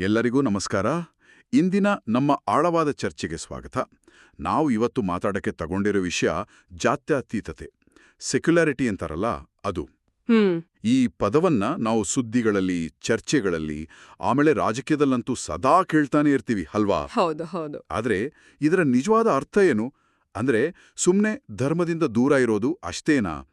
ಎಲ್ಲರಿಗೂ ನಮಸ್ಕಾರ. ಇಂದಿನ ನಮ್ಮ ಆಳವಾದ ಚರ್ಚೆಗೆ ಸ್ವಾಗತ. ನಾವು ಇವತ್ತು ಮಾತಾಡಕ್ಕೆ ತಗೊಂಡಿರೋ ವಿಷಯ ಜಾತ್ಯತೀತತೆ. ಸೆಕ್ಯುಲಾರಿಟಿ ಅಂತಾರಲ್ಲ ಅದು. ಈ ಪದವನ್ನ ನಾವು ಸುದ್ದಿಗಳಲ್ಲಿ ಚರ್ಚೆಗಳಲ್ಲಿ ಆಮೇಲೆ ರಾಜಕೀಯದಲ್ಲಂತೂ ಸದಾ ಕೇಳ್ತಾನೆ ಇರ್ತೀವಿ ಅಲ್ವಾ? ಹೌದು ಹೌದು. ಆದ್ರೆ ಇದರ ನಿಜವಾದ ಅರ್ಥ ಏನು? ಅಂದ್ರೆ ಸುಮ್ನೆ ಧರ್ಮದಿಂದ ದೂರ ಇರೋದು ಅಷ್ಟೇನಾ?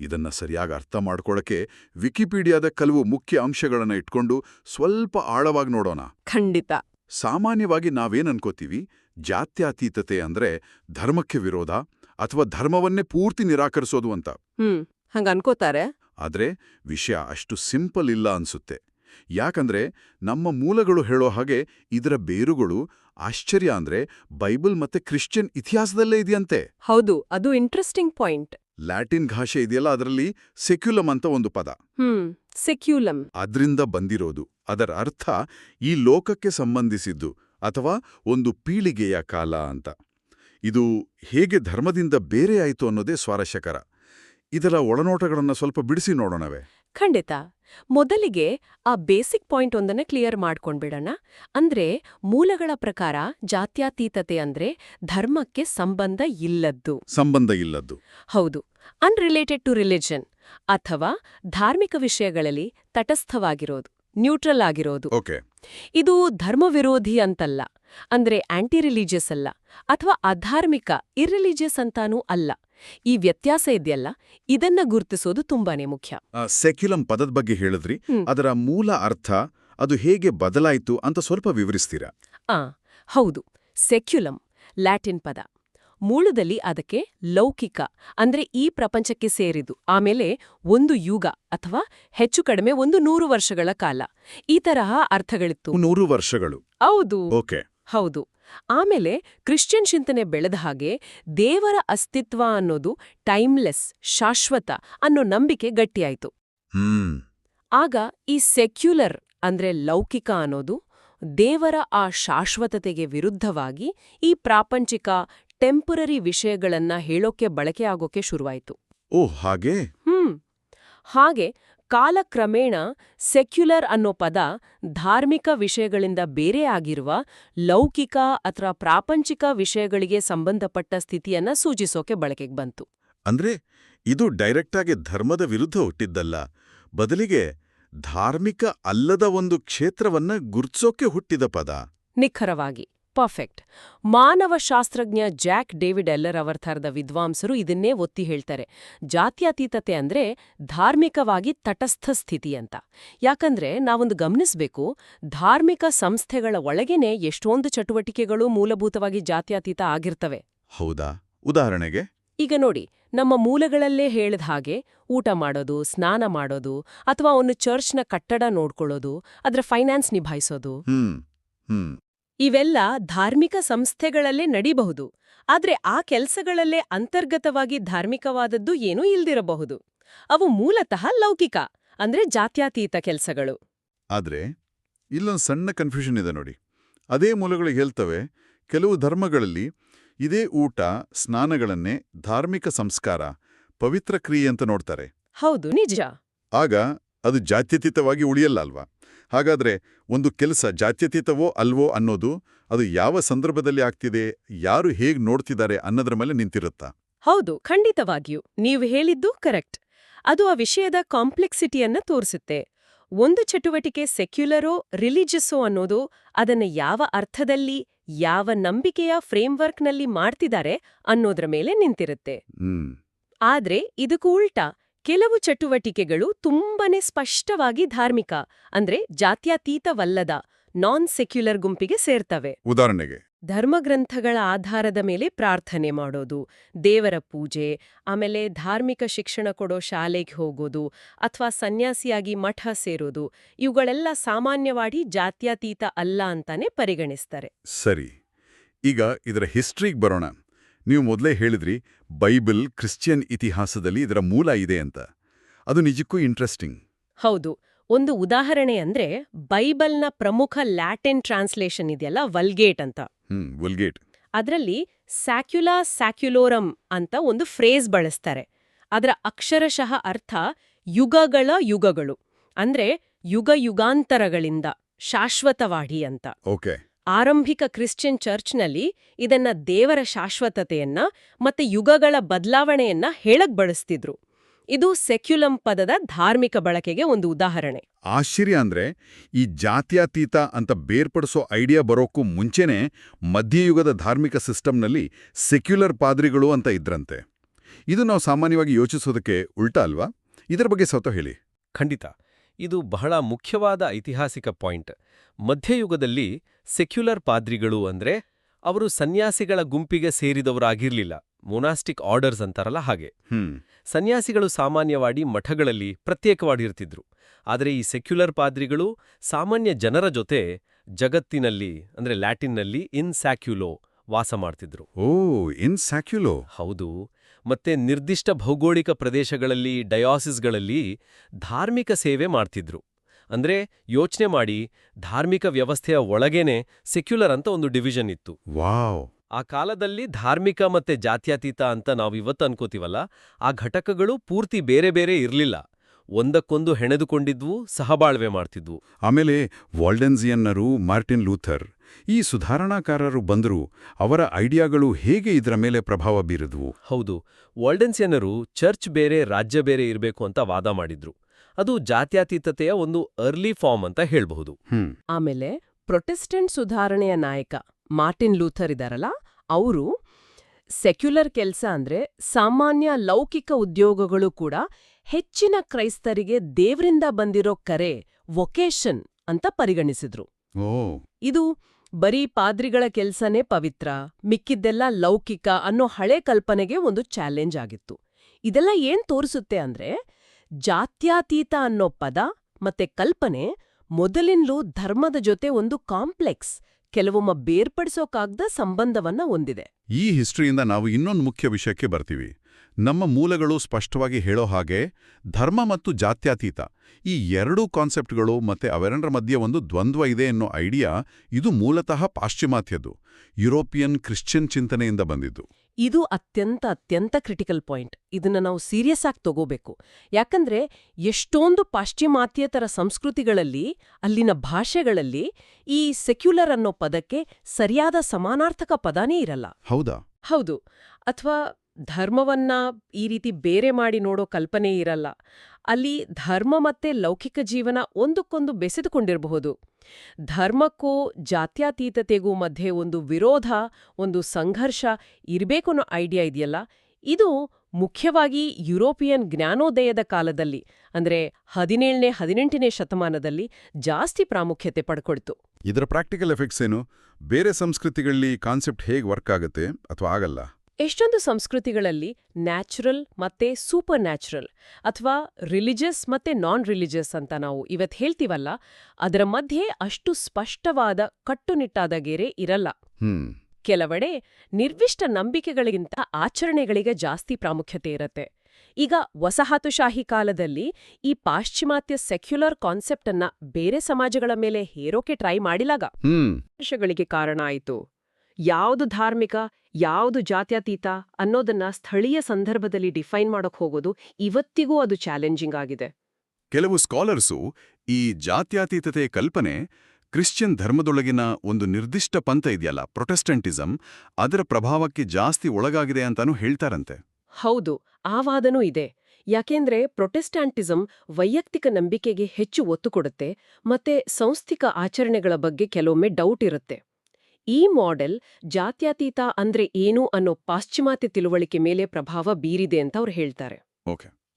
ಇದನ್ನ ಸರಿಯಾಗಿ ಅರ್ಥ ಮಾಡ್ಕೊಳ್ಳೋಕೆ ವಿಕಿಪೀಡಿಯಾದ ಕೆಲವು ಮುಖ್ಯ ಅಂಶಗಳನ್ನು ಇಟ್ಕೊಂಡು ಸ್ವಲ್ಪ ಆಳವಾಗಿ ನೋಡೋಣ. ಖಂಡಿತ. ಸಾಮಾನ್ಯವಾಗಿ ನಾವೇನ್ ಅನ್ಕೋತೀವಿ? ಜಾತ್ಯಾತೀತತೆ ಅಂದ್ರೆ ಧರ್ಮಕ್ಕೆ ವಿರೋಧ ಅಥವಾ ಧರ್ಮವನ್ನೇ ಪೂರ್ತಿ ನಿರಾಕರಿಸೋದು ಅಂತ. ಹಂಗ ಅನ್ಕೋತಾರೆ. ಆದ್ರೆ ವಿಷಯ ಅಷ್ಟು ಸಿಂಪಲ್ ಇಲ್ಲ ಅನ್ಸುತ್ತೆ. ಯಾಕಂದ್ರೆ ನಮ್ಮ ಮೂಲಗಳು ಹೇಳೋ ಹಾಗೆ ಇದರ ಬೇರುಗಳು ಆಶ್ಚರ್ಯ ಅಂದ್ರೆ ಬೈಬಲ್ ಮತ್ತೆ ಕ್ರಿಶ್ಚಿಯನ್ ಇತಿಹಾಸದಲ್ಲೇ ಇದೆಯಂತೆ. ಹೌದು ಅದು ಇಂಟ್ರೆಸ್ಟಿಂಗ್ ಪಾಯಿಂಟ್ ಲ್ಯಾಟಿನ್ ಭಾಷೆ ಇದೆಯಲ್ಲ ಅದರಲ್ಲಿ ಸೆಕ್ಯುಲಮ್ ಅಂತ ಒಂದು ಪದ. ಸೆಕ್ಯುಲಮ್. ಅದರಿಂದ ಬಂದಿರೋದು. ಅದರ ಅರ್ಥ ಈ ಲೋಕಕ್ಕೆ ಸಂಬಂಧಿಸಿದ್ದು ಅಥವಾ ಒಂದು ಪೀಳಿಗೆಯ ಕಾಲ ಅಂತ. ಇದು ಹೇಗೆ ಧರ್ಮದಿಂದ ಬೇರೆಯಾಯಿತು ಅನ್ನೋದೇ ಸ್ವಾರಸ್ಯಕರ. ಇದರ ಒಳನೋಟಗಳನ್ನು ಸ್ವಲ್ಪ ಬಿಡಿಸಿ ನೋಡೋಣವೇ. ಖಂಡಿತ. ಮೊದಲಿಗೆ ಆ ಬೇಸಿಕ್ ಪಾಯಿಂಟ್ ಒಂದನ್ನ ಕ್ಲಿಯರ್ ಮಾಡ್ಕೊಂಡ್ಬಿಡೋಣ ಅಂದ್ರೆ ಮೂಲಗಳ ಪ್ರಕಾರ ಜಾತ್ಯಾತೀತತೆ ಅಂದ್ರೆ ಧರ್ಮಕ್ಕೆ ಸಂಬಂಧ ಇಲ್ಲದ್ದು. ಸಂಬಂಧ ಇಲ್ಲದ್ದು. ಹೌದು. ಅನ್ರಿಲೇಟೆಡ್ ಟು ರಿಲಿಜನ್ ಅಥವಾ ಧಾರ್ಮಿಕ ವಿಷಯಗಳಲ್ಲಿ ತಟಸ್ಥವಾಗಿರೋದು ನ್ಯೂಟ್ರಲ್ ಆಗಿರೋದು. ಓಕೆ ಇದು ಧರ್ಮವಿರೋಧಿ ಅಂತಲ್ಲ. ಅಂದ್ರೆ ಆಂಟಿ ರಿಲಿಜಿಯಸ್ ಅಲ್ಲ. ಅಥವಾ ಅಧಾರ್ಮಿಕ ಇರ್ರಿಲಿಜಿಯಸ್ ಅಂತಾನೂ ಅಲ್ಲ. ಈ ವ್ಯತ್ಯಾಸ ಇದೆಯಲ್ಲ ಇದನ್ನ ಗುರುತಿಸೋದು ತುಂಬಾನೇ ಮುಖ್ಯ. ಸೆಕ್ಯುಲಂ ಪದದ ಬಗ್ಗೆ ಹೇಳಿದ್ರಿ. ಅದರ ಮೂಲ ಅರ್ಥ ಅದು ಹೇಗೆ ಬದಲಾಯಿತು ಅಂತ ಸ್ವಲ್ಪ ವಿವರಿಸ್ತೀರಾ? ಆ ಹೌದು. ಸೆಕ್ಯುಲಂ ಲ್ಯಾಟಿನ್ ಪದ. ಮೂಲದಲ್ಲಿ ಅದಕ್ಕೆ ಲೌಕಿಕ ಅಂದ್ರೆ ಈ ಪ್ರಪಂಚಕ್ಕೆ ಸೇರಿದು ಆಮೇಲೆ ಒಂದು ಯುಗ ಅಥವಾ ಹೆಚ್ಚು ಕಡಿಮೆ ಒಂದು ನೂರು ವರ್ಷಗಳ ಕಾಲ. ಈ ತರಹ ಅರ್ಥಗಳಿತ್ತು. ನೂರು ವರ್ಷಗಳು. ಹೌದು. ಓಕೆ. ಹೌದು. ಆಮೇಲೆ ಕ್ರಿಶ್ಚಿಯನ್ ಚಿಂತನೆ ಬೆಳೆದ ಹಾಗೆ ದೇವರ ಅಸ್ತಿತ್ವ ಅನ್ನೋದು ಟೈಮ್ಲೆಸ್ ಶಾಶ್ವತ ಅನ್ನೋ ನಂಬಿಕೆ ಗಟ್ಟಿಯಾಯಿತು. ಆಗ ಈ ಸೆಕ್ಯುಲರ್ ಅಂದ್ರೆ ಲೌಕಿಕ ಅನ್ನೋದು ದೇವರ ಆ ಶಾಶ್ವತತೆಗೆ ವಿರುದ್ಧವಾಗಿ ಈ ಪ್ರಾಪಂಚಿಕ ಟೆಂಪರರಿ ವಿಷಯಗಳನ್ನ ಹೇಳೋಕೆ ಬಳಕೆ ಆಗೋಕೆ ಶುರುವಾಯಿತು. ಓ ಹಾಗೆ? ಹ್ಮ್. ಹಾಗೆ ಕಾಲಕ್ರಮೇಣ ಸೆಕ್ಯುಲರ್ ಅನ್ನೋ ಪದ ಧಾರ್ಮಿಕ ವಿಷಯಗಳಿಂದ ಬೇರೆ ಆಗಿರುವ ಲೌಕಿಕ ಅಥವಾ ಪ್ರಾಪಂಚಿಕ ವಿಷಯಗಳಿಗೆ ಸಂಬಂಧಪಟ್ಟ ಸ್ಥಿತಿಯನ್ನ ಸೂಚಿಸೋಕೆ ಬಳಕೆಗೆ ಬಂತು. ಅಂದ್ರೆ ಇದು ಡೈರೆಕ್ಟಾಗಿ ಧರ್ಮದ ವಿರುದ್ಧ ಹುಟ್ಟಿದ್ದಲ್ಲ ಬದಲಿಗೆ ಧಾರ್ಮಿಕ ಅಲ್ಲದ ಒಂದು ಕ್ಷೇತ್ರವನ್ನ ಗುರ್ಸೋಕೆ ಹುಟ್ಟಿದ ಪದ. ನಿಖರವಾಗಿ. ಪರ್ಫೆಕ್ಟ್. ಮಾನವಶಾಸ್ತ್ರಜ್ಞ ಜಾಕ್ ಡೇವಿಡ್ ಎಲ್ಲರ್ ಅವರ ಥರದ ವಿದ್ವಾಂಸರು ಇದನ್ನೇ ಒತ್ತಿ ಹೇಳ್ತಾರೆ. ಜಾತ್ಯತೀತತೆ ಅಂದ್ರೆ ಧಾರ್ಮಿಕವಾಗಿ ತಟಸ್ಥ ಸ್ಥಿತಿ ಅಂತ. ಯಾಕಂದ್ರೆ ನಾವೊಂದು ಗಮನಿಸಬೇಕು ಧಾರ್ಮಿಕ ಸಂಸ್ಥೆಗಳ ಒಳಗೇನೆ ಎಷ್ಟೊಂದು ಚಟುವಟಿಕೆಗಳು ಮೂಲಭೂತವಾಗಿ ಜಾತ್ಯತೀತ ಆಗಿರ್ತವೆ. ಹೌದಾ? ಉದಾಹರಣೆಗೆ? ಈಗ ನೋಡಿ ನಮ್ಮ ಮೂಲಗಳಲ್ಲೇ ಹೇಳಿದ ಹಾಗೆ ಊಟ ಮಾಡೋದು ಸ್ನಾನ ಮಾಡೋದು ಅಥವಾ ಒಂದು ಚರ್ಚ್ನ ಕಟ್ಟಡ ನೋಡ್ಕೊಳ್ಳೋದು ಅದರ ಫೈನಾನ್ಸ್ ನಿಭಾಯಿಸೋದು. ಹ್ಮ್ ಹ್ಮ್. ಇವೆಲ್ಲ ಧಾರ್ಮಿಕ ಸಂಸ್ಥೆಗಳಲ್ಲೇ ನಡಿಬಹುದು ಆದ್ರೆ ಆ ಕೆಲ್ಸಗಳಲ್ಲೇ ಅಂತರ್ಗತವಾಗಿ ಧಾರ್ಮಿಕವಾದದ್ದು ಏನೂ ಇಲ್ದಿರಬಹುದು. ಅವು ಮೂಲತಃ ಲೌಕಿಕ ಅಂದ್ರೆ ಜಾತ್ಯಾತೀತ ಕೆಲ್ಸಗಳು. ಆದ್ರೆ ಇಲ್ಲೊಂದು ಸಣ್ಣ ಕನ್ಫ್ಯೂಷನ್ ಇದೆ ನೋಡಿ. ಅದೇ ಮೂಲಗಳು ಹೇಳ್ತವೆ ಕೆಲವು ಧರ್ಮಗಳಲ್ಲಿ ಇದೇ ಊಟ ಸ್ನಾನಗಳನ್ನೇ ಧಾರ್ಮಿಕ ಸಂಸ್ಕಾರ ಪವಿತ್ರ ಕ್ರಿಯೆ ಅಂತ ನೋಡ್ತಾರೆ. ಹೌದು ನಿಜ. ಆಗ ಅದು ಜಾತ್ಯತೀತವಾಗಿ ಉಳಿಯಲ್ಲ ಅಲ್ವಾ? ಹಾಗಾದ್ರೆ ಒಂದು ಕೆಲಸ ಜಾತ್ಯತೀತವೋ ಅಲ್ವೋ ಅನ್ನೋದು ಅದು ಯಾವ ಸಂದರ್ಭದಲ್ಲಿ ಆಗ್ತಿದೆ ಯಾರು ಹೇಗ್ ನೋಡ್ತಿದ್ದಾರೆ ಅನ್ನೋದ್ರ ಮೇಲೆ ನಿಂತಿರುತ್ತಾ? ಹೌದು ಖಂಡಿತವಾಗಿಯೂ. ನೀವು ಹೇಳಿದ್ದು ಕರೆಕ್ಟ್. ಅದು ಆ ವಿಷಯದ ಕಾಂಪ್ಲೆಕ್ಸಿಟಿಯನ್ನ ತೋರಿಸುತ್ತೆ. ಒಂದು ಚಟುವಟಿಕೆ ಸೆಕ್ಯುಲರೋ ರಿಲಿಜಿಯಸ್ಸೋ ಅನ್ನೋದು ಅದನ್ನ ಯಾವ ಅರ್ಥದಲ್ಲಿ ಯಾವ ನಂಬಿಕೆಯ ಫ್ರೇಮ್ವರ್ಕ್ನಲ್ಲಿ ಮಾಡ್ತಿದ್ದಾರೆ ಅನ್ನೋದ್ರ ಮೇಲೆ ನಿಂತಿರುತ್ತೆ. ಆದ್ರೆ ಇದಕ್ಕೂ ಉಲ್ಟಾ ಕೆಲವು ಚಟುವಟಿಕೆಗಳು ತುಂಬಾನೇ ಸ್ಪಷ್ಟವಾಗಿ ಧಾರ್ಮಿಕ ಅಂದ್ರೆ ಜಾತ್ಯಾತೀತವಲ್ಲದ ನಾನ್ ಸೆಕ್ಯುಲರ್ ಗುಂಪಿಗೆ ಸೇರ್ತವೆ. ಉದಾಹರಣೆಗೆ. ಧರ್ಮಗ್ರಂಥಗಳ ಆಧಾರದ ಮೇಲೆ ಪ್ರಾರ್ಥನೆ ಮಾಡೋದು ದೇವರ ಪೂಜೆ ಆಮೇಲೆ ಧಾರ್ಮಿಕ ಶಿಕ್ಷಣ ಕೊಡೋ ಶಾಲೆಗೆ ಹೋಗೋದು ಅಥವಾ ಸನ್ಯಾಸಿಯಾಗಿ ಮಠ ಸೇರೋದು ಇವುಗಳೆಲ್ಲ ಸಾಮಾನ್ಯವಾಗಿ ಜಾತ್ಯಾತೀತ ಅಲ್ಲ ಅಂತಾನೆ ಪರಿಗಣಿಸ್ತಾರೆ. ಸರಿ. ಈಗ ಇದರ ಹಿಸ್ಟ್ರಿಗೆ ಬರೋಣ. ನೀವು ಮೊದಲೇ ಹೇಳಿದ್ರಿ ಬೈಬಲ್ ಕ್ರಿಶ್ಚಿಯನ್ ಇತಿಹಾಸದಲ್ಲಿ ಇದರ ಮೂಲ ಇದೆ ಅಂತ. ಅದು ನಿಜಕ್ಕೂ ಇಂಟ್ರೆಸ್ಟಿಂಗ್ ಹೌದು. ಒಂದು ಉದಾಹರಣೆ ಅಂದ್ರೆ ಬೈಬಲ್ನ ಪ್ರಮುಖ ಲ್ಯಾಟಿನ್ ಟ್ರಾನ್ಸ್ಲೇಷನ್ ಇದೆಯಲ್ಲ ವಲ್ಗೇಟ್ ಅಂತ. ಹ್ಮ್ ವಲ್ಗೇಟ್. ಅದರಲ್ಲಿ ಸ್ಯಾಕ್ಯುಲಾ ಸ್ಯಾಕ್ಯುಲೋರಂ ಅಂತ ಒಂದು ಫ್ರೇಸ್ ಬಳಸ್ತಾರೆ. ಅದರ ಅಕ್ಷರಶಃ ಅರ್ಥ ಯುಗಗಳ ಯುಗಗಳು. ಅಂದ್ರೆ ಯುಗ ಯುಗಾಂತರಗಳಿಂದ ಶಾಶ್ವತವಾಡಿ ಅಂತ. ಓಕೆ. ಆರಂಭಿಕ ಕ್ರಿಶ್ಚಿಯನ್ ಚರ್ಚ್ನಲ್ಲಿ ಇದನ್ನ ದೇವರ ಶಾಶ್ವತತೆಯನ್ನ ಮತ್ತೆ ಯುಗಗಳ ಬದಲಾವಣೆಯನ್ನ ಹೇಳಕ್ ಬಳಸ್ತಿದ್ರು. ಇದು ಸೆಕ್ಯುಲಂ ಪದದ ಧಾರ್ಮಿಕ ಬಳಕೆಗೆ ಒಂದು ಉದಾಹರಣೆ. ಆಶ್ಚರ್ಯ ಅಂದ್ರೆ ಈ ಜಾತ್ಯಾತೀತ ಅಂತ ಬೇರ್ಪಡಿಸೋ ಐಡಿಯಾ ಬರೋಕ್ಕೂ ಮುಂಚೆನೇ ಮಧ್ಯಯುಗದ ಧಾರ್ಮಿಕ ಸಿಸ್ಟಮ್ನಲ್ಲಿ ಸೆಕ್ಯುಲರ್ ಪಾದ್ರಿಗಳು ಅಂತ ಇದ್ರಂತೆ. ಇದು ನಾವು ಸಾಮಾನ್ಯವಾಗಿ ಯೋಚಿಸೋದಕ್ಕೆ ಉಲ್ಟಾ ಅಲ್ವಾ? ಇದರ ಬಗ್ಗೆ ಸ್ವತಃ ಹೇಳಿ. ಖಂಡಿತ. ಇದು ಬಹಳ ಮುಖ್ಯವಾದ ಐತಿಹಾಸಿಕ ಪಾಯಿಂಟ್. ಮಧ್ಯಯುಗದಲ್ಲಿ ಸೆಕ್ಯುಲರ್ ಪಾದ್ರಿಗಳು ಅಂದ್ರೆ ಅವರು ಸನ್ಯಾಸಿಗಳ ಗುಂಪಿಗೆ ಸೇರಿದವರಾಗಿರ್ಲಿಲ್ಲ. ಮೊನಾಸ್ಟಿಕ್ ಆರ್ಡರ್ಸ್ ಅಂತಾರಲ್ಲ ಹಾಗೆ. ಸನ್ಯಾಸಿಗಳು ಸಾಮಾನ್ಯವಾಗಿ ಮಠಗಳಲ್ಲಿ ಪ್ರತ್ಯೇಕವಾಗಿರ್ತಿದ್ರು ಆದರೆ ಈ ಸೆಕ್ಯುಲರ್ ಪಾದ್ರಿಗಳು ಸಾಮಾನ್ಯ ಜನರ ಜೊತೆ ಜಗತ್ತಿನಲ್ಲಿ ಅಂದ್ರೆ ಲ್ಯಾಟಿನ್ನಲ್ಲಿ ಇನ್ ಸ್ಯಾಕ್ಯುಲೋ ವಾಸ ಮಾಡ್ತಿದ್ರು. ಓ ಇನ್ ಸ್ಯಾಕ್ಯುಲೋ. ಹೌದು. ಮತ್ತೆ ನಿರ್ದಿಷ್ಟ ಭೌಗೋಳಿಕ ಪ್ರದೇಶಗಳಲ್ಲಿ ಡಯಾಸಿಸ್ಗಳಲ್ಲಿ ಧಾರ್ಮಿಕ ಸೇವೆ ಮಾಡ್ತಿದ್ರು. ಅಂದ್ರೆ ಯೋಚನೆ ಮಾಡಿ ಧಾರ್ಮಿಕ ವ್ಯವಸ್ಥೆಯ ಒಳಗೇನೆ ಸೆಕ್ಯುಲರ್ ಅಂತ ಒಂದು ಡಿವಿಷನ್ ಇತ್ತು. ವಾವ್. ಆ ಕಾಲದಲ್ಲಿ ಧಾರ್ಮಿಕ ಮತ್ತೆ ಜಾತ್ಯತೀತ ಅಂತ ನಾವು ಇವತ್ತು ಅನ್ಕೋತೀವಲ್ಲ ಆ ಘಟಕಗಳು ಪೂರ್ತಿ ಬೇರೆ ಬೇರೆ ಇರಲಿಲ್ಲ. ಒಂದಕ್ಕೊಂದು ಹೆಣೆದುಕೊಂಡಿದ್ವು ಸಹಬಾಳ್ವೆ ಮಾಡ್ತಿದ್ವು. ಆಮೇಲೆ ವಾಲ್ಡೆನ್ಸಿಯನ್ನರು ಮಾರ್ಟಿನ್ ಲೂಥರ್ ಈ ಸುಧಾರಣಾಕಾರರು ಬಂದರೂ ಅವರ ಐಡಿಯಾಗಳು ಹೇಗೆ ಇದರ ಮೇಲೆ ಪ್ರಭಾವ ಬೀರಿದ್ವು? ಹೌದು ವಾಲ್ಡೆನ್ಸಿಯನ್ನರು ಚರ್ಚ್ ಬೇರೆ ರಾಜ್ಯ ಬೇರೆ ಇರಬೇಕು ಅಂತ ವಾದ ಮಾಡಿದ್ರು. ಅದು ಜಾತ್ಯತೀತತೆಯ ಒಂದು ಅರ್ಲಿ ಫಾರ್ಮ್ ಅಂತ ಹೇಳಬಹುದು. ಆಮೇಲೆ ಪ್ರೊಟೆಸ್ಟೆಂಟ್ ಸುಧಾರಣೆಯ ನಾಯಕ ಮಾರ್ಟಿನ್ ಲೂಥರ್ ಇದಾರಲ್ಲ ಅವರು ಸೆಕ್ಯುಲರ್ ಕೆಲಸ ಅಂದ್ರೆ ಸಾಮಾನ್ಯ ಲೌಕಿಕ ಉದ್ಯೋಗಗಳು ಕೂಡ ಹೆಚ್ಚಿನ ಕ್ರೈಸ್ತರಿಗೆ ದೇವ್ರಿಂದ ಬಂದಿರೋ ಕರೆ ವೊಕೇಶನ್ ಅಂತ ಪರಿಗಣಿಸಿದ್ರು. ಓ. ಇದು ಬರೀ ಪಾದ್ರಿಗಳ ಕೆಲ್ಸನೇ ಪವಿತ್ರ ಮಿಕ್ಕಿದ್ದೆಲ್ಲ ಲೌಕಿಕ ಅನ್ನೋ ಹಳೆ ಕಲ್ಪನೆಗೆ ಒಂದು ಚಾಲೆಂಜ್ ಆಗಿತ್ತು. ಇದೆಲ್ಲ ಏನ್ ತೋರಿಸುತ್ತೆ ಅಂದ್ರೆ ಜಾತ್ಯಾತೀತ ಅನ್ನೋ ಪದ ಮತ್ತೆ ಕಲ್ಪನೆ ಮೊದಲಿನ್ಲೂ ಧರ್ಮದ ಜೊತೆ ಒಂದು ಕಾಂಪ್ಲೆಕ್ಸ್, ಕೆಲವೊಮ್ಮೆ ಬೇರ್ಪಡಿಸೋಕಾಗ್ದ ಸಂಬಂಧವನ್ನ ಹೊಂದಿದೆ. ಈ ಹಿಸ್ಟ್ರಿಯಿಂದ ನಾವು ಇನ್ನೊಂದು ಮುಖ್ಯ ವಿಷಯಕ್ಕೆ ಬರ್ತೀವಿ. ನಮ್ಮ ಮೂಲಗಳು ಸ್ಪಷ್ಟವಾಗಿ ಹೇಳೋ ಹಾಗೆ ಧರ್ಮ ಮತ್ತು ಜಾತ್ಯತೀತ ಈ ಎರಡೂ ಕಾನ್ಸೆಪ್ಟ್ಗಳು ಮತ್ತೆ ಅವೆರಡರ ಮಧ್ಯೆ ಒಂದು ದ್ವಂದ್ವ ಇದೆ ಅನ್ನೋ ಐಡಿಯಾ ಇದು ಮೂಲತಃ ಪಾಶ್ಚಿಮಾತ್ಯದು ಯುರೋಪಿಯನ್ ಕ್ರಿಶ್ಚಿಯನ್ ಚಿಂತನೆಯಿಂದ ಬಂದಿದ್ದು. ಇದು ಅತ್ಯಂತ ಅತ್ಯಂತ ಕ್ರಿಟಿಕಲ್ ಪಾಯಿಂಟ್. ಇದನ್ನ ನಾವು ಸೀರಿಯಸ್ ಆಗಿ ತಗೋಬೇಕು. ಯಾಕಂದ್ರೆ ಎಷ್ಟೊಂದು ಪಾಶ್ಚಿಮಾತ್ಯೇತರ ಸಂಸ್ಕೃತಿಗಳಲ್ಲಿ ಅಲ್ಲಿನ ಭಾಷೆಗಳಲ್ಲಿ ಈ ಸೆಕ್ಯುಲರ್ ಅನ್ನೋ ಪದಕ್ಕೆ ಸರಿಯಾದ ಸಮಾನಾರ್ಥಕ ಪದಾನೇ ಇರಲ್ಲ. ಹೌದಾ? ಹೌದು. ಅಥವಾ ಧರ್ಮವನ್ನ ಈ ರೀತಿ ಬೇರೆ ಮಾಡಿ ನೋಡೋ ಕಲ್ಪನೆ ಇರಲ್ಲ. ಅಲ್ಲಿ ಧರ್ಮ ಮತ್ತೆ ಲೌಕಿಕ ಜೀವನ ಒಂದಕ್ಕೊಂದು ಬೆಸೆದುಕೊಂಡಿರಬಹುದು. ಧರ್ಮಕ್ಕೂ ಜಾತ್ಯಾತೀತತೆಗೂ ಮಧ್ಯೆ ಒಂದು ವಿರೋಧ, ಒಂದು ಸಂಘರ್ಷ ಇರಬೇಕು ಅನ್ನೋ ಐಡಿಯಾ ಇದೆಯಲ್ಲ? ಇದು ಮುಖ್ಯವಾಗಿ ಯುರೋಪಿಯನ್ ಜ್ಞಾನೋದಯದ ಕಾಲದಲ್ಲಿ, ಅಂದ್ರೆ ಹದಿನೇಳನೇ, ಹದಿನೆಂಟನೇ ಶತಮಾನದಲ್ಲಿ ಜಾಸ್ತಿ ಪ್ರಾಮುಖ್ಯತೆ ಪಡ್ಕೊಳ್ತು. ಇದರ ಪ್ರಾಕ್ಟಿಕಲ್ ಎಫೆಕ್ಟ್ಸ್ ಏನು? ಬೇರೆ ಸಂಸ್ಕೃತಿಗಳಲ್ಲಿ ಕಾನ್ಸೆಪ್ಟ್ ಹೇಗೆ ವರ್ಕ್ ಆಗುತ್ತೆ ಅಥವಾ ಆಗಲ್ಲ? ಎಷ್ಟೊಂದು ಸಂಸ್ಕೃತಿಗಳಲ್ಲಿ ನ್ಯಾಚುರಲ್ ಮತ್ತೆ ಸೂಪರ್ ನ್ಯಾಚುರಲ್ ಅಥವಾ ರಿಲಿಜಿಯಸ್ ಮತ್ತೆ ನಾನ್ ರಿಲಿಜಿಯಸ್ ಅಂತ ನಾವು ಇವತ್ ಹೇಳ್ತೀವಲ್ಲ ಅದರ ಮಧ್ಯೆ ಅಷ್ಟು ಸ್ಪಷ್ಟವಾದ ಕಟ್ಟುನಿಟ್ಟಾದ ಗೆರೆ ಇರಲ್ಲ. ಹ್ಮ್. ಕೆಲವೆಡೆ ನಿರ್ದಿಷ್ಟ ನಂಬಿಕೆಗಳಿಗಿಂತ ಆಚರಣೆಗಳಿಗೆ ಜಾಸ್ತಿ ಪ್ರಾಮುಖ್ಯತೆ ಇರತ್ತೆ. ಈಗ ವಸಾಹತುಶಾಹಿ ಕಾಲದಲ್ಲಿ ಈ ಪಾಶ್ಚಿಮಾತ್ಯ ಸೆಕ್ಯುಲರ್ ಕಾನ್ಸೆಪ್ಟ್ ಅನ್ನ ಬೇರೆ ಸಮಾಜಗಳ ಮೇಲೆ ಹೇರೋಕೆ ಟ್ರೈ ಮಾಡಿಲಾಗ. ಹ್ಮ್. ಸಂಘರ್ಷಗಳಿಗೆ ಕಾರಣ ಆಯಿತು. ಯಾವುದು ಧಾರ್ಮಿಕ ಯಾವುದು ಜಾತ್ಯತೀತ ಅನ್ನೋದನ್ನ ಸ್ಥಳೀಯ ಸಂದರ್ಭದಲ್ಲಿ ಡಿಫೈನ್ ಮಾಡೋಕೆ ಹೋಗೋದು ಇವತ್ತಿಗೂ ಅದು ಚಾಲೆಂಜಿಂಗ್ ಆಗಿದೆ. ಕೆಲವು ಸ್ಕಾಲರ್ಸು ಈ ಜಾತ್ಯತೀತತೆ ಕಲ್ಪನೆ ಕ್ರಿಶ್ಚಿಯನ್ ಧರ್ಮದೊಳಗಿನ ಒಂದು ನಿರ್ದಿಷ್ಟ ಪಂಥ ಇದೆಯಲ್ಲ ಪ್ರೊಟೆಸ್ಟೆಂಟಿಸಂ ಅದರ ಪ್ರಭಾವಕ್ಕೆ ಜಾಸ್ತಿ ಒಳಗಾಗಿದೆ ಅಂತಾನೂ ಹೇಳ್ತಾರಂತೆ. ಹೌದು ಆ ವಾದನೂ ಇದೆ. ಯಾಕೆಂದ್ರೆ ಪ್ರೊಟೆಸ್ಟಾಂಟಿಸಂ ವೈಯಕ್ತಿಕ ನಂಬಿಕೆಗೆ ಹೆಚ್ಚು ಒತ್ತು ಕೊಡುತ್ತೆ ಮತ್ತೆ ಸಂಸ್ಥಿಕ ಆಚರಣೆಗಳ ಬಗ್ಗೆ ಕೆಲವೊಮ್ಮೆ ಡೌಟ್ ಇರುತ್ತೆ. ಈ ಮಾಡೆಲ್ ಜಾತ್ಯತೀತ ಅಂದ್ರೆ ಏನು ಅನ್ನೋ ಪಾಶ್ಚಿಮಾತ್ಯ ತಿಳುವಳಿಕೆ ಮೇಲೆ ಪ್ರಭಾವ ಬೀರಿದೆ ಅಂತ ಅವ್ರು ಹೇಳ್ತಾರೆ.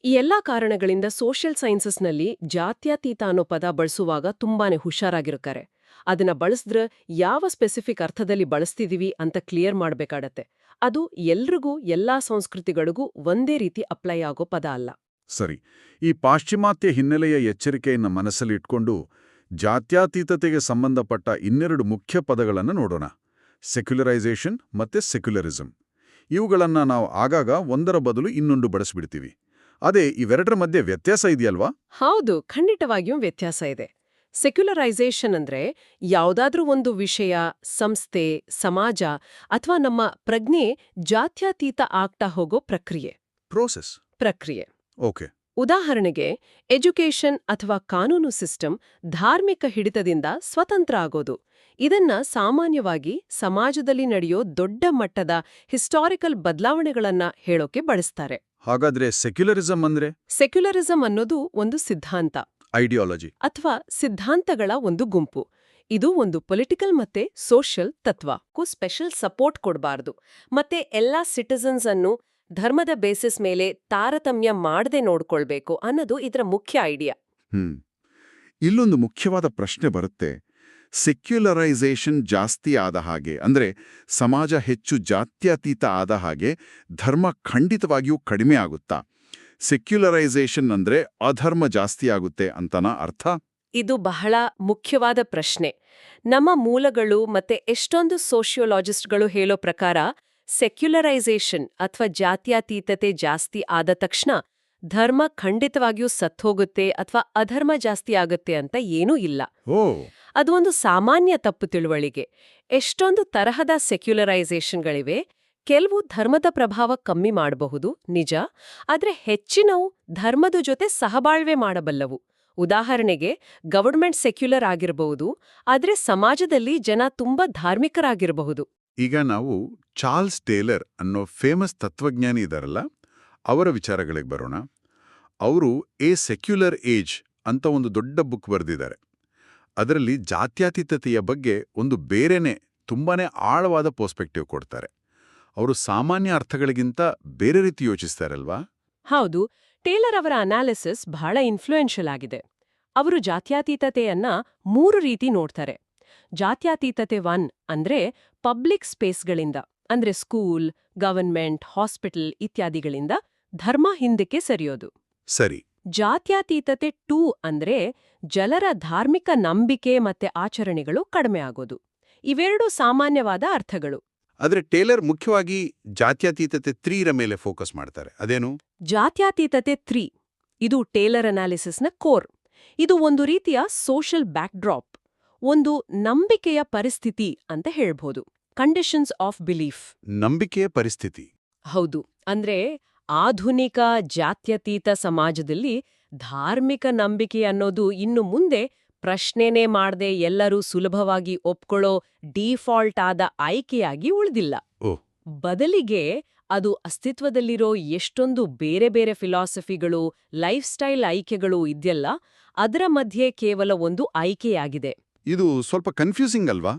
ಈ ಎಲ್ಲಾ ಕಾರಣಗಳಿಂದ ಸೋಷಿಯಲ್ ಸೈನ್ಸಸ್ನಲ್ಲಿ ಜಾತ್ಯತೀತ ಅನ್ನೋ ಪದ ಬಳಸುವಾಗ ತುಂಬಾನೇ ಹುಷಾರಾಗಿರುತ್ತಾರೆ ಅದನ್ನ ಬಳಸಿದ್ರೆ ಯಾವ ಸ್ಪೆಸಿಫಿಕ್ ಅರ್ಥದಲ್ಲಿ ಬಳಸ್ತಿದೀವಿ ಅಂತ ಕ್ಲಿಯರ್ ಮಾಡ್ಬೇಕಾಡತ್ತೆ ಅದು ಎಲ್ರಿಗೂ ಎಲ್ಲಾ ಸಂಸ್ಕೃತಿಗಳಿಗೂ ಒಂದೇ ರೀತಿ ಅಪ್ಲೈ ಆಗೋ ಪದ ಅಲ್ಲ. ಸರಿ. ಈ ಪಾಶ್ಚಿಮಾತ್ಯ ಹಿನ್ನೆಲೆಯ ಎಚ್ಚರಿಕೆಯನ್ನು ಮನಸ್ಸಲ್ಲಿಟ್ಕೊಂಡು ಜಾತ್ಯತೀತತೆಗೆ ಸಂಬಂಧಪಟ್ಟ ಇನ್ನೆರಡು ಮುಖ್ಯ ಪದಗಳನ್ನು ನೋಡೋಣ. ಸೆಕ್ಯುಲರೈಸೇಷನ್ ಮತ್ತೆ ಸೆಕ್ಯುಲರಿಸಂ ಇವುಗಳನ್ನು ನಾವು ಆಗಾಗ ಒಂದರ ಬದಲು ಇನ್ನೊಂದು ಬಳಸಿಬಿಡ್ತೀವಿ ಅದೇ ಇವೆರಡರ ಮಧ್ಯೆ ವ್ಯತ್ಯಾಸ ಇದೆಯಲ್ವಾ? ಹೌದು ಖಂಡಿತವಾಗಿಯೂ ವ್ಯತ್ಯಾಸ ಇದೆ. ಸೆಕ್ಯುಲರೈಸೇಷನ್ ಅಂದ್ರೆ ಯಾವುದಾದ್ರೂ ಒಂದು ವಿಷಯ ಸಂಸ್ಥೆ ಸಮಾಜ ಅಥವಾ ನಮ್ಮ ಪ್ರಜ್ಞೆ ಜಾತ್ಯಾತೀತ ಆಗ್ತಾ ಹೋಗೋ ಪ್ರಕ್ರಿಯೆ. ಪ್ರೋಸೆಸ್ ಪ್ರಕ್ರಿಯೆ. ಓಕೆ ಉದಾಹರಣೆಗೆ ಎಜುಕೇಷನ್ ಅಥವಾ ಕಾನೂನು ಸಿಸ್ಟಮ್ ಧಾರ್ಮಿಕ ಹಿಡಿತದಿಂದ ಸ್ವತಂತ್ರ ಆಗೋದು. ಇದನ್ನ ಸಾಮಾನ್ಯವಾಗಿ ಸಮಾಜದಲ್ಲಿ ನಡೆಯೋ ದೊಡ್ಡ ಮಟ್ಟದ ಹಿಸ್ಟಾರಿಕಲ್ ಬದಲಾವಣೆಗಳನ್ನ ಹೇಳೋಕೆ ಬಳಸ್ತಾರೆ. ಹಾಗಾದ್ರೆ ಸೆಕ್ಯುಲರಿಸಂ ಅಂದ್ರೆ? ಸೆಕ್ಯುಲರಿಸಂ ಅನ್ನೋದು ಒಂದು ಸಿದ್ಧಾಂತ. ಐಡಿಯಾಲಜಿ. ಅಥವಾ ಸಿದ್ಧಾಂತಗಳ ಒಂದು ಗುಂಪು. ಇದು ಒಂದು ಪೊಲಿಟಿಕಲ್ ಮತ್ತೆ ಸೋಷಿಯಲ್ ತತ್ವಕ್ಕೂ ಸ್ಪೆಷಲ್ ಸಪೋರ್ಟ್ ಕೊಡಬಾರ್ದು. ಮತ್ತೆ ಎಲ್ಲಾ ಸಿಟಿಸನ್ಸ್ ಅನ್ನು ಧರ್ಮದ ಬೇಸಿಸ್ ಮೇಲೆ ತಾರತಮ್ಯ ಮಾಡದೆ ನೋಡ್ಕೊಳ್ಬೇಕು ಅನ್ನೋದು ಇದರ ಮುಖ್ಯ ಐಡಿಯಾ ಹ್ಮ್. ಇಲ್ಲೊಂದು ಮುಖ್ಯವಾದ ಪ್ರಶ್ನೆ ಬರುತ್ತೆ. ಸೆಕ್ಯುಲರೈಸೇಷನ್ ಜಾಸ್ತಿ ಆದ ಹಾಗೆ ಅಂದ್ರೆ ಸಮಾಜ ಹೆಚ್ಚು ಜಾತ್ಯತೀತ ಆದ ಹಾಗೆ ಧರ್ಮ ಖಂಡಿತವಾಗಿಯೂ ಕಡಿಮೆ ಆಗುತ್ತಾ? ಸೆಕ್ಯುಲರೈಸೇಷನ್ ಅಂದ್ರೆ ಅಧರ್ಮ ಜಾಸ್ತಿ ಆಗುತ್ತೆ ಅಂತನಾ ಅರ್ಥ? ಇದು ಬಹಳ ಮುಖ್ಯವಾದ ಪ್ರಶ್ನೆ. ನಮ್ಮ ಮೂಲಗಳು ಮತ್ತೆ ಎಷ್ಟೊಂದು ಸೋಷಿಯೋಲಾಜಿಸ್ಟ್ಗಳು ಹೇಳೋ ಪ್ರಕಾರ ಸೆಕ್ಯುಲರೈಸೇಷನ್ ಅಥವಾ ಜಾತ್ಯಾತೀತತೆ ಜಾಸ್ತಿ ಆದ ತಕ್ಷಣ ಧರ್ಮ ಖಂಡಿತವಾಗಿಯೂ ಸತ್ತೋಗುತ್ತೆ ಅಥವಾ ಅಧರ್ಮ ಜಾಸ್ತಿ ಆಗುತ್ತೆ ಅಂತ ಏನೂ ಇಲ್ಲ. ಅದು ಒಂದು ಸಾಮಾನ್ಯ ತಪ್ಪು ತಿಳುವಳಿಕೆ. ಎಷ್ಟೊಂದು ತರಹದ ಸೆಕ್ಯುಲರೈಸೇಷನ್ಗಳಿವೆ ಕೆಲವು ಧರ್ಮದ ಪ್ರಭಾವ ಕಮ್ಮಿ ಮಾಡಬಹುದು ನಿಜ. ಆದರೆ ಹೆಚ್ಚಿನವು ಧರ್ಮದ ಜೊತೆ ಸಹಬಾಳ್ವೆ ಮಾಡಬಲ್ಲವು. ಉದಾಹರಣೆಗೆ ಗವರ್ಮೆಂಟ್ ಸೆಕ್ಯುಲರ್ ಆಗಿರಬಹುದು ಆದರೆ ಸಮಾಜದಲ್ಲಿ ಜನ ತುಂಬಾ ಧಾರ್ಮಿಕರಾಗಿರಬಹುದು. ಈಗ ನಾವು ಚಾರ್ಲ್ಸ್ ಟೇಲರ್ ಅನ್ನೋ ಫೇಮಸ್ ತತ್ವಜ್ಞಾನಿ ಇದಾರಲ್ಲ, ಅವರ ವಿಚಾರಗಳಿಗೆ ಬರೋಣ. ಅವರು ಎ ಸೆಕ್ಯುಲರ್ ಏಜ್ ಅಂತ ಒಂದು ದೊಡ್ಡ ಬುಕ್ ಬರೆದಿದ್ದಾರೆ. ಅದರಲ್ಲಿ ಜಾತ್ಯತೀತತೆಯ ಬಗ್ಗೆ ಒಂದು ಬೇರೆನೇ, ತುಂಬಾನೇ ಆಳವಾದ ಪರ್ಸ್ಪೆಕ್ಟಿವ್ ಕೊಡ್ತಾರೆ. ಅವರು ಸಾಮಾನ್ಯ ಅರ್ಥಗಳಿಗಿಂತ ಬೇರೆ ರೀತಿ ಯೋಚಿಸ್ತಾರಲ್ವಾ? ಹೌದು, ಟೇಲರ್ ಅವರ ಅನಾಲಿಸಿಸ್ ಬಹಳ ಇನ್ಫ್ಲೂಯೆನ್ಷಿಯಲ್ ಆಗಿದೆ. ಅವರು ಜಾತ್ಯಾತೀತತೆಯನ್ನ ಮೂರು ರೀತಿ ನೋಡ್ತಾರೆ. ಜಾತ್ಯತೀತತೆ ಒನ್ ಅಂದ್ರೆ ಪಬ್ಲಿಕ್ ಸ್ಪೇಸ್ಗಳಿಂದ. ಅಂದ್ರೆ ಸ್ಕೂಲ್ ಗವರ್ನ್ಮೆಂಟ್ ಹಾಸ್ಪಿಟಲ್ ಇತ್ಯಾದಿಗಳಿಂದ ಧರ್ಮ ಹಿಂದಕ್ಕೆ ಸರಿಯೋದು. ಸರಿ. ಜಾತ್ಯತೀತತೆ ಟೂ ಅಂದ್ರೆ ಜಲರ ಧಾರ್ಮಿಕ ನಂಬಿಕೆ ಮತ್ತೆ ಆಚರಣೆಗಳು ಕಡಿಮೆ ಆಗೋದು. ಇವೆರಡೂ ಸಾಮಾನ್ಯವಾದ ಅರ್ಥಗಳು. ಆದರೆ ಟೇಲರ್ ಮುಖ್ಯವಾಗಿ ಜಾತ್ಯತೀತತೆ ತ್ರೀರ ಮೇಲೆ ಫೋಕಸ್ ಮಾಡ್ತಾರೆ. ಅದೇನು? ಜಾತ್ಯತೀತತೆ ತ್ರೀ ಇದು ಟೇಲರ್ ಅನಾಲಿಸಿಸ್ನ ಕೋರ್. ಇದು ಒಂದು ರೀತಿಯ ಸೋಷಲ್ ಬ್ಯಾಕ್ಡ್ರಾಪ್ ಒಂದು ನಂಬಿಕೆಯ ಪರಿಸ್ಥಿತಿ ಅಂತ ಹೇಳ್ಬೋದು. ಕಂಡೀಷನ್ಸ್ ಆಫ್ ಬಿಲೀಫ್ ನಂಬಿಕೆಯ ಪರಿಸ್ಥಿತಿ. ಹೌದು. ಅಂದ್ರೆ ಆಧುನಿಕ ಜಾತ್ಯತೀತ ಸಮಾಜದಲ್ಲಿ ಧಾರ್ಮಿಕ ನಂಬಿಕೆ ಅನ್ನೋದು ಇನ್ನು ಮುಂದೆ ಪ್ರಶ್ನೆನೇ ಮಾಡದೆ ಎಲ್ಲರೂ ಸುಲಭವಾಗಿ ಒಪ್ಕೊಳ್ಳೋ ಡಿಫಾಲ್ಟ್ ಆದ ಆಯ್ಕೆಯಾಗಿ ಉಳಿದಿಲ್ಲ. ಬದಲಿಗೆ ಅದು ಅಸ್ತಿತ್ವದಲ್ಲಿರೋ ಎಷ್ಟೊಂದು ಬೇರೆ ಬೇರೆ ಫಿಲಾಸಫಿಗಳು ಲೈಫ್ ಸ್ಟೈಲ್ ಆಯ್ಕೆಗಳು ಇದೆಯಲ್ಲ ಅದರ ಮಧ್ಯೆ ಕೇವಲ ಒಂದು ಆಯ್ಕೆಯಾಗಿದೆ. ಇದು ಸ್ವಲ್ಪ ಕನ್ಫ್ಯೂಸಿಂಗ್ ಅಲ್ವಾ?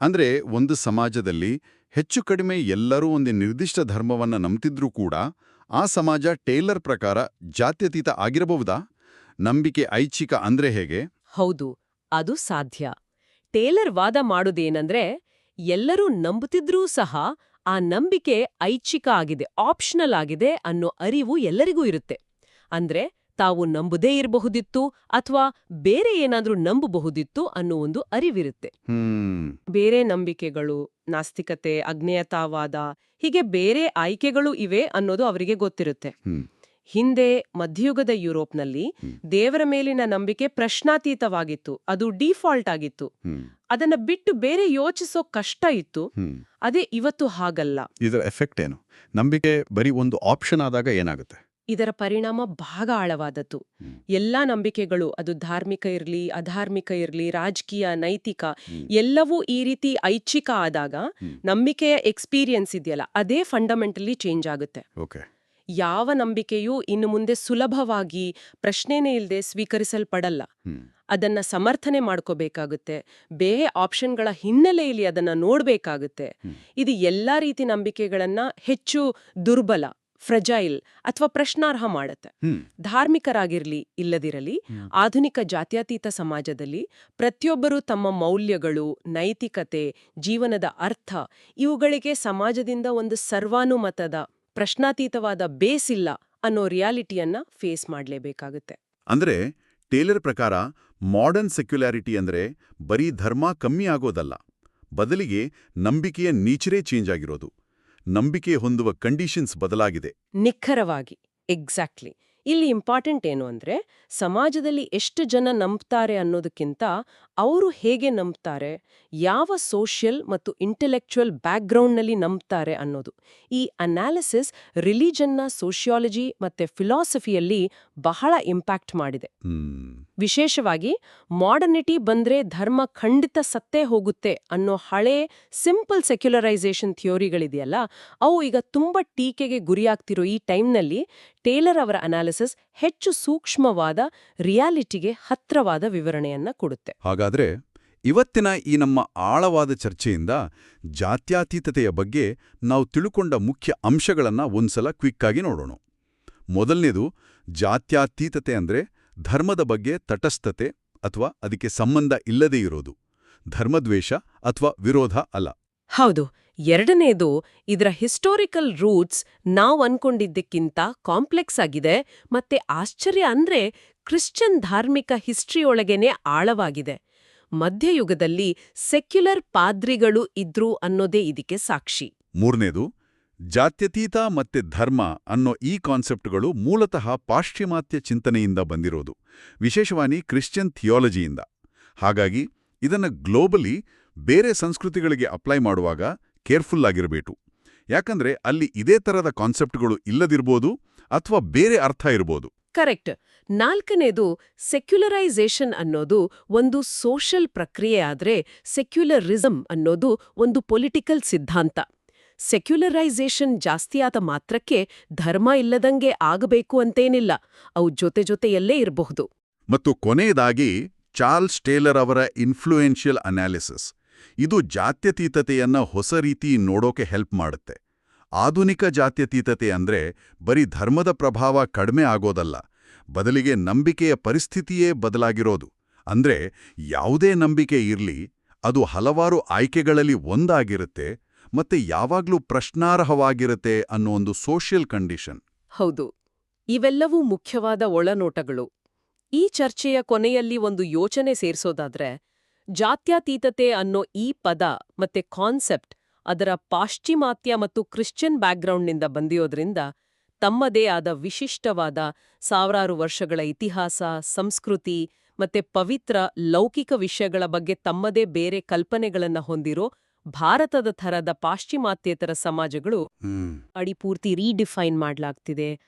ಅಂದ್ರೆ ಒಂದು ಸಮಾಜದಲ್ಲಿ ಹೆಚ್ಚು ಕಡಿಮೆ ಎಲ್ಲರೂ ಒಂದು ನಿರ್ದಿಷ್ಟ ಧರ್ಮವನ್ನ ನಂಬ್ತಿದ್ರೂ ಕೂಡ ಆ ಸಮಾಜ ಟೇಲರ್ ಪ್ರಕಾರ ಜಾತ್ಯತೀತ ಆಗಿರಬಹುದಾ? ನಂಬಿಕೆ ಐಚ್ಛಿಕ ಅಂದ್ರೆ ಹೇಗೆ? ಹೌದು, ಅದು ಸಾಧ್ಯ. ಟೇಲರ್ ವಾದ ಮಾಡುದೇನಂದ್ರೆ, ಎಲ್ಲರೂ ನಂಬುತ್ತಿದ್ರೂ ಸಹ ಆ ನಂಬಿಕೆ ಐಚ್ಛಿಕ ಆಗಿದೆ, ಆಪ್ಷನಲ್ ಆಗಿದೆ ಅನ್ನೋ ಅರಿವು ಎಲ್ಲರಿಗೂ ಇರುತ್ತೆ. ಅಂದ್ರೆ ತಾವು ನಂಬುದೇ ಇರಬಹುದಿತ್ತು ಅಥವಾ ಬೇರೆ ಏನಾದ್ರೂ ನಂಬಬಹುದಿತ್ತು ಅನ್ನೋ ಒಂದು ಅರಿವಿರುತ್ತೆ. ಬೇರೆ ನಂಬಿಕೆಗಳು ನಾಸ್ತಿಕತೆ ಅಗ್ನೇಯತಾವಾದ ಹೀಗೆ ಬೇರೆ ಆಯ್ಕೆಗಳು ಇವೆ ಅನ್ನೋದು ಅವರಿಗೆ ಗೊತ್ತಿರುತ್ತೆ. ಹಿಂದೆ ಮಧ್ಯಯುಗದ ಯುರೋಪ್ನಲ್ಲಿ. ದೇವರ ಮೇಲಿನ ನಂಬಿಕೆ ಪ್ರಶ್ನಾತೀತವಾಗಿತ್ತು. ಅದು ಡಿಫಾಲ್ಟ್ ಆಗಿತ್ತು. ಅದನ್ನ ಬಿಟ್ಟು ಬೇರೆ ಯೋಚಿಸೋ ಕಷ್ಟ ಇತ್ತು. ಅದೇ ಇವತ್ತು ಹಾಗಲ್ಲ. ಇದರ ಎಫೆಕ್ಟ್ ಏನು? ನಂಬಿಕೆ ಬರೀ ಒಂದು ಆಪ್ಷನ್ ಆದಾಗ ಏನಾಗುತ್ತೆ? ಇದರ ಪರಿಣಾಮ ಭಾಗ ಆಳವಾದದ್ದು. ಎಲ್ಲ ನಂಬಿಕೆಗಳು ಅದು ಧಾರ್ಮಿಕ ಇರಲಿ ಅಧಾರ್ಮಿಕ ಇರಲಿ ರಾಜಕೀಯ ನೈತಿಕ ಎಲ್ಲವೂ ಈ ರೀತಿ ಐಚ್ಛಿಕ ಆದಾಗ ನಂಬಿಕೆಯ ಎಕ್ಸ್ಪೀರಿಯನ್ಸ್ ಇದೆಯಲ್ಲ ಅದೇ ಫಂಡಮೆಂಟಲಿ ಚೇಂಜ್ ಆಗುತ್ತೆ. ಯಾವ ನಂಬಿಕೆಯೂ ಇನ್ನು ಮುಂದೆ ಸುಲಭವಾಗಿ ಪ್ರಶ್ನೆನೇ ಇಲ್ಲದೆ ಸ್ವೀಕರಿಸಲ್ಪಡಲ್ಲ. ಅದನ್ನ ಸಮರ್ಥನೆ ಮಾಡ್ಕೋಬೇಕಾಗುತ್ತೆ. ಬೇರೆ ಆಪ್ಷನ್ಗಳ ಹಿನ್ನೆಲೆಯಲ್ಲಿ ಅದನ್ನ ನೋಡಬೇಕಾಗುತ್ತೆ. ಇದು ಎಲ್ಲಾ ರೀತಿ ನಂಬಿಕೆಗಳನ್ನ ಹೆಚ್ಚು ದುರ್ಬಲ. ಫ್ರಜೈಲ್ ಅಥವಾ ಪ್ರಶ್ನಾರ್ಹ ಮಾಡುತ್ತೆ. ಧಾರ್ಮಿಕರಾಗಿರ್ಲಿ ಇಲ್ಲದಿರಲಿ ಆಧುನಿಕ ಜಾತ್ಯತೀತ ಸಮಾಜದಲ್ಲಿ ಪ್ರತಿಯೊಬ್ಬರೂ ತಮ್ಮ ಮೌಲ್ಯಗಳು ನೈತಿಕತೆ ಜೀವನದ ಅರ್ಥ ಇವುಗಳಿಗೆ ಸಮಾಜದಿಂದ ಒಂದು ಸರ್ವಾನುಮತದ ಪ್ರಶ್ನಾತೀತವಾದ ಬೇಸ್ ಇಲ್ಲ ಅನ್ನೋ ರಿಯಾಲಿಟಿಯನ್ನ ಫೇಸ್ ಮಾಡಲೇಬೇಕಾಗುತ್ತೆ. ಅಂದ್ರೆ ಟೇಲರ್ ಪ್ರಕಾರ ಮಾಡರ್ನ್ ಸೆಕ್ಯುಲಾರಿಟಿ ಅಂದ್ರೆ ಬರೀ ಧರ್ಮ ಕಮ್ಮಿ ಆಗೋದಲ್ಲ. ಬದಲಿಗೆ ನಂಬಿಕೆಯ ನೀಚರೇ ಚೇಂಜ್ ಆಗಿರೋದು. ನಂಬಿಕೆ ಹೊಂದುವ ಕಂಡೀಷನ್ಸ್ ಬದಲಾಗಿದೆ. ನಿಖರವಾಗಿ ಎಕ್ಸಾಕ್ಟ್ಲಿ ಇಲ್ಲಿ ಇಂಪಾರ್ಟೆಂಟ್ ಏನು ಅಂದ್ರೆ ಸಮಾಜದಲ್ಲಿ ಎಷ್ಟು ಜನ ನಂಬ್ತಾರೆ ಅನ್ನೋದಕ್ಕಿಂತ ಅವರು ಹೇಗೆ ನಂಬ್ತಾರೆ ಯಾವ ಸೋಷಿಯಲ್ ಮತ್ತು ಇಂಟೆಲೆಕ್ಚುಯಲ್ ಬ್ಯಾಕ್ಗ್ರೌಂಡ್ನಲ್ಲಿ ನಂಬ್ತಾರೆ ಅನ್ನೋದು. ಈ ಅನಾಲಿಸಿಸ್ ರಿಲಿಜನ್ನ ಸೋಷಿಯಾಲಜಿ ಮತ್ತೆ ಫಿಲಾಸಫಿಯಲ್ಲಿ ಬಹಳ ಇಂಪ್ಯಾಕ್ಟ್ ಮಾಡಿದೆ. ವಿಶೇಷವಾಗಿ ಮಾಡರ್ನಿಟಿ ಬಂದ್ರೆ ಧರ್ಮ ಖಂಡಿತ ಸತ್ತೇ ಹೋಗುತ್ತೆ ಅನ್ನೋ ಹಳೆ ಸಿಂಪಲ್ ಸೆಕ್ಯುಲರೈಸೇಷನ್ ಥಿಯೋರಿಗಳಿದೆಯಲ್ಲ ಅವು ಈಗ ತುಂಬಾ ಟೀಕೆಗೆ ಗುರಿಯಾಗ್ತಿರೋ ಈ ಟೈಮ್ನಲ್ಲಿ ಟೇಲರ್ ಅವರ ಅನಾಲಿಸಿಸ್ ಹೆಚ್ಚು ಸೂಕ್ಷ್ಮವಾದ ರಿಯಾಲಿಟಿಗೆ ಹತ್ರವಾದ ವಿವರಣೆಯನ್ನ ಕೊಡುತ್ತೆ. ಹಾಗಾದ್ರೆ ಇವತ್ತಿನ ಈ ನಮ್ಮ ಆಳವಾದ ಚರ್ಚೆಯಿಂದ ಜಾತ್ಯಾತೀತತೆಯ ಬಗ್ಗೆ ನಾವು ತಿಳುಕೊಂಡ ಮುಖ್ಯ ಅಂಶಗಳನ್ನು ಒಂದ್ಸಲ ಕ್ವಿಕ್ಕಾಗಿ ನೋಡೋಣ. ಮೊದಲನೇದು ಜಾತ್ಯಾತೀತತೆ ಅಂದ್ರೆ ಧರ್ಮದ ಬಗ್ಗೆ ತಟಸ್ಥತೆ ಅಥವಾ ಅದಕ್ಕೆ ಸಂಬಂಧ ಇಲ್ಲದೇ ಇರೋದು. ಧರ್ಮದ್ವೇಷ ಅಥವಾ ವಿರೋಧ ಅಲ್ಲ. ಹೌದು ಎರಡನೇದು ಇದರ ಹಿಸ್ಟೋರಿಕಲ್ ರೂಟ್ಸ್ ನಾವ್ ಅನ್ಕೊಂಡಿದ್ದಕ್ಕಿಂತ ಕಾಂಪ್ಲೆಕ್ಸ್ ಆಗಿದೆ ಮತ್ತೆ ಆಶ್ಚರ್ಯ ಅಂದ್ರೆ ಕ್ರಿಶ್ಚಿಯನ್ ಧಾರ್ಮಿಕ ಹಿಸ್ಟ್ರಿಯೊಳಗೇನೆ ಆಳವಾಗಿದೆ. ಮಧ್ಯಯುಗದಲ್ಲಿ ಸೆಕ್ಯುಲರ್ ಪಾದ್ರಿಗಳು ಇದ್ರು ಅನ್ನೋದೇ ಇದಕ್ಕೆ ಸಾಕ್ಷಿ. ಮೂರನೇದು ಜಾತ್ಯತೀತ ಮತ್ತೆ ಧರ್ಮ ಅನ್ನೋ ಈ ಕಾನ್ಸೆಪ್ಟ್ಗಳು ಮೂಲತಃ ಪಾಶ್ಚಿಮಾತ್ಯ ಚಿಂತನೆಯಿಂದ ಬಂದಿರೋದು ವಿಶೇಷವಾಗಿ ಕ್ರಿಶ್ಚಿಯನ್ ಥಿಯಾಲಜಿಯಿಂದ. ಹಾಗಾಗಿ ಇದನ್ನ ಗ್ಲೋಬಲಿ ಬೇರೆ ಸಂಸ್ಕೃತಿಗಳಿಗೆ ಅಪ್ಲೈ ಮಾಡುವಾಗ ಕೇರ್ಫುಲ್ ಆಗಿರಬೇಕು. ಯಾಕಂದ್ರೆ ಅಲ್ಲಿ ಇದೇ ತರದ ಕಾನ್ಸೆಪ್ಟ್ಗಳು ಇಲ್ಲದಿರ್ಬೋದು ಅಥವಾ ಬೇರೆ ಅರ್ಥ ಇರ್ಬೋದು. ಕರೆಕ್ಟ್. ನಾಲ್ಕನೇದು ಸೆಕ್ಯುಲರೈಸೇಷನ್ ಅನ್ನೋದು ಒಂದು ಸೋಷಲ್ ಪ್ರಕ್ರಿಯೆ ಆದ್ರೆ ಸೆಕ್ಯುಲರಿಸಂ ಅನ್ನೋದು ಒಂದು ಪೊಲಿಟಿಕಲ್ ಸಿದ್ಧಾಂತ. ಸೆಕ್ಯುಲರೈಸೇಷನ್ ಜಾಸ್ತಿಯಾದ ಮಾತ್ರಕ್ಕೆ ಧರ್ಮ ಇಲ್ಲದಂಗೆ ಆಗಬೇಕು ಅಂತೇನಿಲ್ಲ. ಅವು ಜೊತೆ ಜೊತೆಯಲ್ಲೇ ಇರಬಹುದು. ಮತ್ತು ಕೊನೆಯದಾಗಿ ಚಾರ್ಲ್ಸ್ ಟೇಲರ್ ಅವರ ಇನ್ಫ್ಲೂಯೆನ್ಷಿಯಲ್ ಅನಾಲಿಸಿಸ್ ಇದು ಜಾತ್ಯತೀತತೆಯನ್ನ ಹೊಸ ರೀತಿ ನೋಡೋಕೆ ಹೆಲ್ಪ್ ಮಾಡುತ್ತೆ. ಆಧುನಿಕ ಜಾತ್ಯತೀತತೆ ಅಂದ್ರೆ ಬರೀ ಧರ್ಮದ ಪ್ರಭಾವ ಕಡಿಮೆ ಆಗೋದಲ್ಲ. ಬದಲಿಗೆ ನಂಬಿಕೆಯ ಪರಿಸ್ಥಿತಿಯೇ ಬದಲಾಗಿರೋದು. ಅಂದ್ರೆ ಯಾವುದೇ ನಂಬಿಕೆ ಇರ್ಲಿ, ಅದು ಹಲವಾರು ಆಯ್ಕೆಗಳಲ್ಲಿ ಒಂದಾಗಿರುತ್ತೆ ಮತ್ತೆ ಯಾವಾಗ್ಲೂ ಪ್ರಶ್ನಾರ್ಹವಾಗಿರುತ್ತೆ ಅನ್ನೋ ಒಂದು ಸೋಷಿಯಲ್ ಕಂಡೀಷನ್ ಹೌದು. ಇವೆಲ್ಲವೂ ಮುಖ್ಯವಾದ ಒಳನೋಟಗಳು. ಈ ಚರ್ಚೆಯ ಕೊನೆಯಲ್ಲಿ ಒಂದು ಯೋಚನೆ ಸೇರಿಸೋದಾದ್ರೆ, ಜಾತ್ಯತೀತತೆ ಅನ್ನೋ ಈ ಪದ ಮತ್ತೆ ಕಾನ್ಸೆಪ್ಟ್ ಅದರ ಪಾಶ್ಚಿಮಾತ್ಯ ಮತ್ತು ಕ್ರಿಶ್ಚಿಯನ್ ಬ್ಯಾಕ್ಗ್ರೌಂಡ್ನಿಂದ ಬಂದಿಯೋದ್ರಿಂದ ತಮ್ಮದೇ ಆದ ವಿಶಿಷ್ಟವಾದ ಸಾವಿರಾರು ವರ್ಷಗಳ ಇತಿಹಾಸ, ಸಂಸ್ಕೃತಿ ಮತ್ತೆ ಪವಿತ್ರ ಲೌಕಿಕ ವಿಷಯಗಳ ಬಗ್ಗೆ ತಮ್ಮದೇ ಬೇರೆ ಕಲ್ಪನೆಗಳನ್ನ ಹೊಂದಿರೋ ಭಾರತದ ಥರದ ಪಾಶ್ಚಿಮಾತ್ಯೇತರ ಸಮಾಜಗಳು ಅಡಿಪೂರ್ತಿ ರೀಡಿಫೈನ್ ಮಾಡಲಾಗ್ತಿದೆ.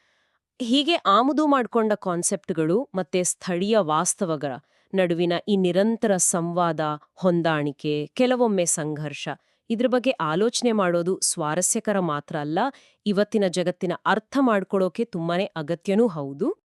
ಹೀಗೆ ಆಮದು ಮಾಡಿಕೊಂಡ ಕಾನ್ಸೆಪ್ಟ್ಗಳು ಮತ್ತೆ ಸ್ಥಳೀಯ ವಾಸ್ತವಗಳ ನಡುವಿನ ಈ ನಿರಂತರ ಸಂವಾದ ಹೊಂದಾಣಿಕೆ ಕೆಲವೊಮ್ಮೆ ಸಂಘರ್ಷ ಇದ್ರ ಬಗ್ಗೆ ಆಲೋಚನೆ ಮಾಡೋದು ಸ್ವಾರಸ್ಯಕರ ಮಾತ್ರ ಅಲ್ಲ ಇವತ್ತಿನ ಜಗತ್ತಿನ ಅರ್ಥ ಮಾಡ್ಕೊಳ್ಳೋಕೆ ತುಂಬಾನೇ ಅಗತ್ಯನೂ ಹೌದು.